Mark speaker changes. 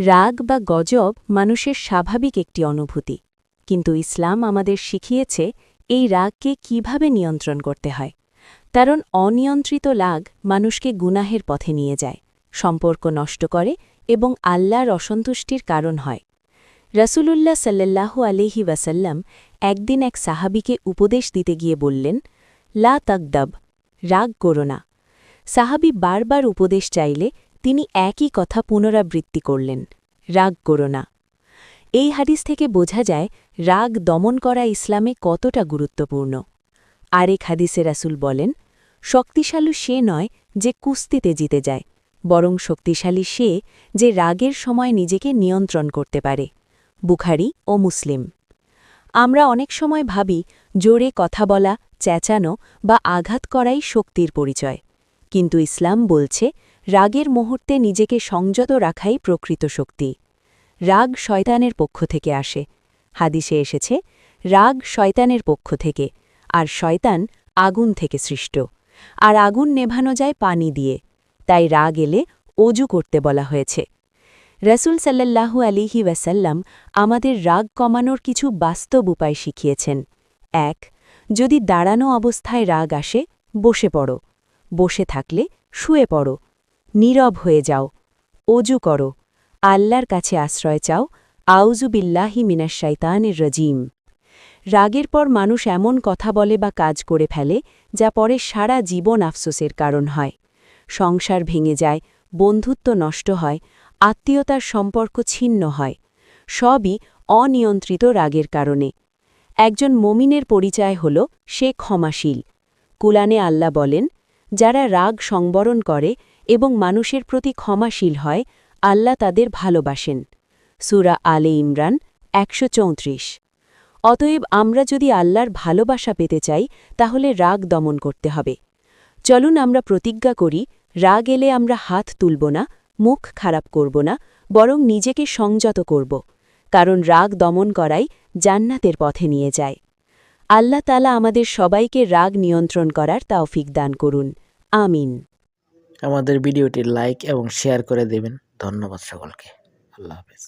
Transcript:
Speaker 1: রাগ বা গজব মানুষের স্বাভাবিক একটি অনুভূতি। কিন্তু ইসলাম আমাদের শিখিয়েছে এই রাগকে কীভাবে নিয়ন্ত্রণ করতে হয়। কারণ অনিয়ন্ত্রিত রাগ মানুষকে গুনাহের পথে নিয়ে যায়, সম্পর্ক নষ্ট করে এবং আল্লাহর অসন্তুষ্টির কারণ হয়। রসুলুল্লাহ সাল্লাল্লাহু আলিহি ওয়াসাল্লাম একদিন এক সাহাবিকে উপদেশ দিতে গিয়ে বললেন, লা তাকদাব রাগ করো না। সাহাবি বারবার উপদেশ চাইলে তিনি একই কথা পুনরাবৃত্তি করলেন, রাগ করো না। এই হাদিস থেকে বোঝা যায়, রাগ দমন করা ইসলামে কতটা গুরুত্বপূর্ণ। আরেক হাদিসে রাসুল বলেন, শক্তিশালী সে নয় যে কুস্তিতে জিতে যায়, বরং শক্তিশালী সে যে রাগের সময় নিজেকে নিয়ন্ত্রণ করতে পারে। বুখারি ও মুসলিম। আমরা অনেক সময় ভাবি, জোরে কথা বলা, চেঁচানো বা আঘাত করাই শক্তির পরিচয়। কিন্তু ইসলাম বলছে রাগের মুহূর্তে নিজেকে সংযত রাখাই প্রকৃত শক্তি। রাগ শয়তানের পক্ষ থেকে আসে। হাদিসে এসেছে, রাগ শয়তানের পক্ষ থেকে, আর শয়তান আগুন থেকে সৃষ্ট। আর আগুন নেভানো যায় পানি দিয়ে। তাই রাগ এলে অজু করতে বলা হয়েছে। রসুল সাল্লাল্লাহু আলিহি ওয়াসাল্লাম আমাদের রাগ কমানোর কিছু বাস্তব উপায় শিখিয়েছেন। এক, যদি দাঁড়ানো অবস্থায় রাগ আসে, বসে পড়ো। বসে থাকলে শুয়ে পড়ো। নীরব হয়ে যাও। অজু করো। আল্লাহর কাছে আশ্রয় চাও। আউজু বিল্লাহি মিনাস শাইতানের রজিম। রাগের পর মানুষ এমন কথা বলে বা কাজ করে ফেলে, যা পরে সারা জীবন আফসোসের কারণ হয়। সংসার ভেঙে যায়, বন্ধুত্ব নষ্ট হয়, আত্মীয়তার সম্পর্ক ছিন্ন হয়। সবই অনিয়ন্ত্রিত রাগের কারণে। একজন মমিনের পরিচয় হল, সে ক্ষমাশীল। কুলানে আল্লাহ বলেন, যারা রাগ সংবরণ করে এবং মানুষের প্রতি ক্ষমাশীল হয়, আল্লাহ তাদের ভালোবাসেন। সুরা আলে ইমরান, একশো চৌত্রিশ। অতএব আমরা যদি আল্লাহর ভালোবাসা পেতে চাই, তাহলে রাগ দমন করতে হবে। চলুন আমরা প্রতিজ্ঞা করি, রাগ এলে আমরা হাত তুলব না, মুখ খারাপ করব না, বরং নিজেকে সংযত করব। কারণ রাগ দমন করাই জান্নাতের পথে নিয়ে যায়। আল্লাহ তালা আমাদের সবাইকে রাগ নিয়ন্ত্রণ করার তাওফিক দান করুন। আমিন।
Speaker 2: আমাদের ভিডিওটি লাইক এবং শেয়ার করে দেবেন। ধন্যবাদ সকলকে। আল্লাহ হাফেজ।